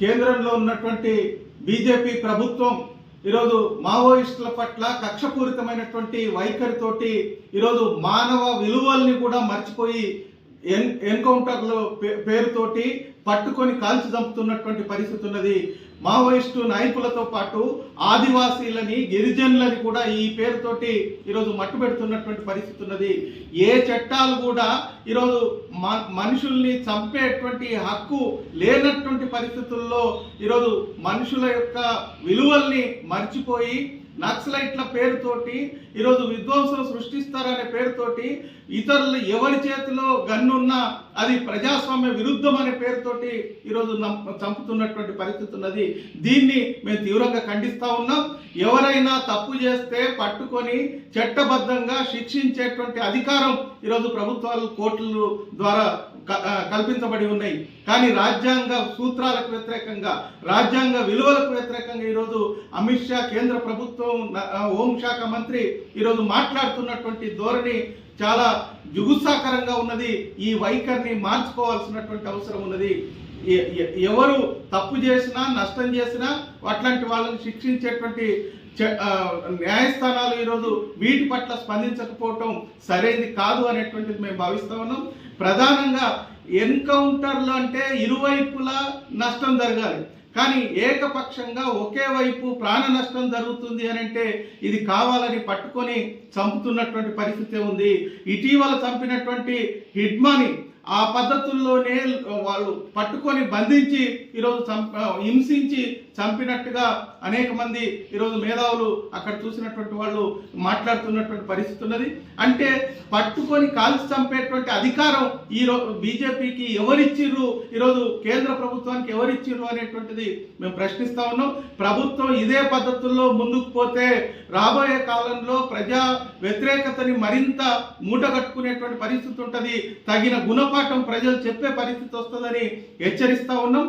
కేంద్రంలో ఉన్నటువంటి బీజేపీ ప్రభుత్వం ఈరోజు మావోయిస్టుల పట్ల కక్షపూరితమైనటువంటి వైఖరితోటి ఈరోజు మానవ విలువల్ని కూడా మర్చిపోయి ఎన్ ఎన్కౌంటర్లు పే- పేరుతోటి పట్టుకొని కాల్చి చంపుతున్నటువంటి పరిస్థితి ఉన్నది. మావోయిస్టు నాయకులతో పాటు ఆదివాసీలని గిరిజనులని కూడా ఈ పేరుతోటి ఈరోజు మట్టు పెడుతున్నటువంటి పరిస్థితి ఉన్నది. ఏ చట్టాలు కూడా ఈరోజు మ- మనుషుల్ని చంపేటువంటి హక్కు లేనటువంటి పరిస్థితుల్లో ఈరోజు మనుషుల యొక్క విలువల్ని మర్చిపోయి నక్సలైట్ల పేరుతోటి ఈరోజు విధ్వంసం సృష్టిస్తారనే పేరుతోటి ఇతరులు ఎవరి చేతిలో గన్నున్నా అది ప్రజాస్వామ్య విరుద్ధం అనే పేరుతోటి ఈరోజు చంపుతున్నటువంటి పరిస్థితి ఉన్నది. దీన్ని మేము తీవ్రంగా ఖండిస్తూ ఉన్నాం. ఎవరైనా తప్పు చేస్తే పట్టుకొని చట్టబద్ధంగా శిక్షించేటువంటి అధికారం ఈరోజు ప్రభుత్వాలు కోర్టుల ద్వారా కల్పించబడి ఉన్నాయి. కానీ రాజ్యాంగ సూత్రాలకు వ్యతిరేకంగా రాజ్యాంగ విలువలకు వ్యతిరేకంగా ఈరోజు అమిత్ షా కేంద్ర ప్రభుత్వం హోంశాఖ మంత్రి ఈరోజు మాట్లాడుతున్నటువంటి ధోరణి చాలా జుగుత్సాకరంగా ఉన్నది. ఈ వైఖరిని మార్చుకోవాల్సినటువంటి అవసరం ఉన్నది. ఎ- ఎవరు తప్పు చేసినా నష్టం చేసినా అట్లాంటి వాళ్ళని శిక్షించేటువంటి న్యాయస్థానాలు ఈరోజు వీటి పట్ల స్పందించకపోవటం సరైనది కాదు అనేటువంటిది మేము భావిస్తా ఉన్నాం. ప్రధానంగా ఎన్కౌంటర్లు అంటే ఇరువైపులా నష్టం జరగాలి. కానీ ఏకపక్షంగా ఒకే వైపు ప్రాణ నష్టం జరుగుతుంది అని అంటే ఇది కావాలని పట్టుకొని చంపుతున్నటువంటి పరిస్థితి ఉంది. ఇటీవల చంపినటువంటి హిడ్మాని ఆ పద్ధతుల్లోనే వాళ్ళు పట్టుకొని బంధించి ఈరోజు హింసించి చంపినట్టుగా అనేక మంది ఈరోజు మేధావులు అక్కడ చూసినటువంటి వాళ్ళు మాట్లాడుతున్నటువంటి పరిస్థితి ఉన్నది. అంటే పట్టుకొని కాల్చి చంపేటువంటి అధికారం ఈరోజు బీజేపీకి ఎవరిచ్చిర్రు ఈరోజు కేంద్ర ప్రభుత్వానికి ఎవరిచ్చిర్రు అనేటువంటిది మేము ప్రశ్నిస్తా ఉన్నాం. ప్రభుత్వం ఇదే పద్ధతుల్లో ముందుకు పోతే రాబోయే కాలంలో ప్రజా వ్యతిరేకతని మరింత మూటగట్టుకునేటువంటి పరిస్థితి ఉంటుంది. తగిన గుణపాఠం ప్రజలు చెప్పే పరిస్థితి వస్తుందని హెచ్చరిస్తా ఉన్నాం.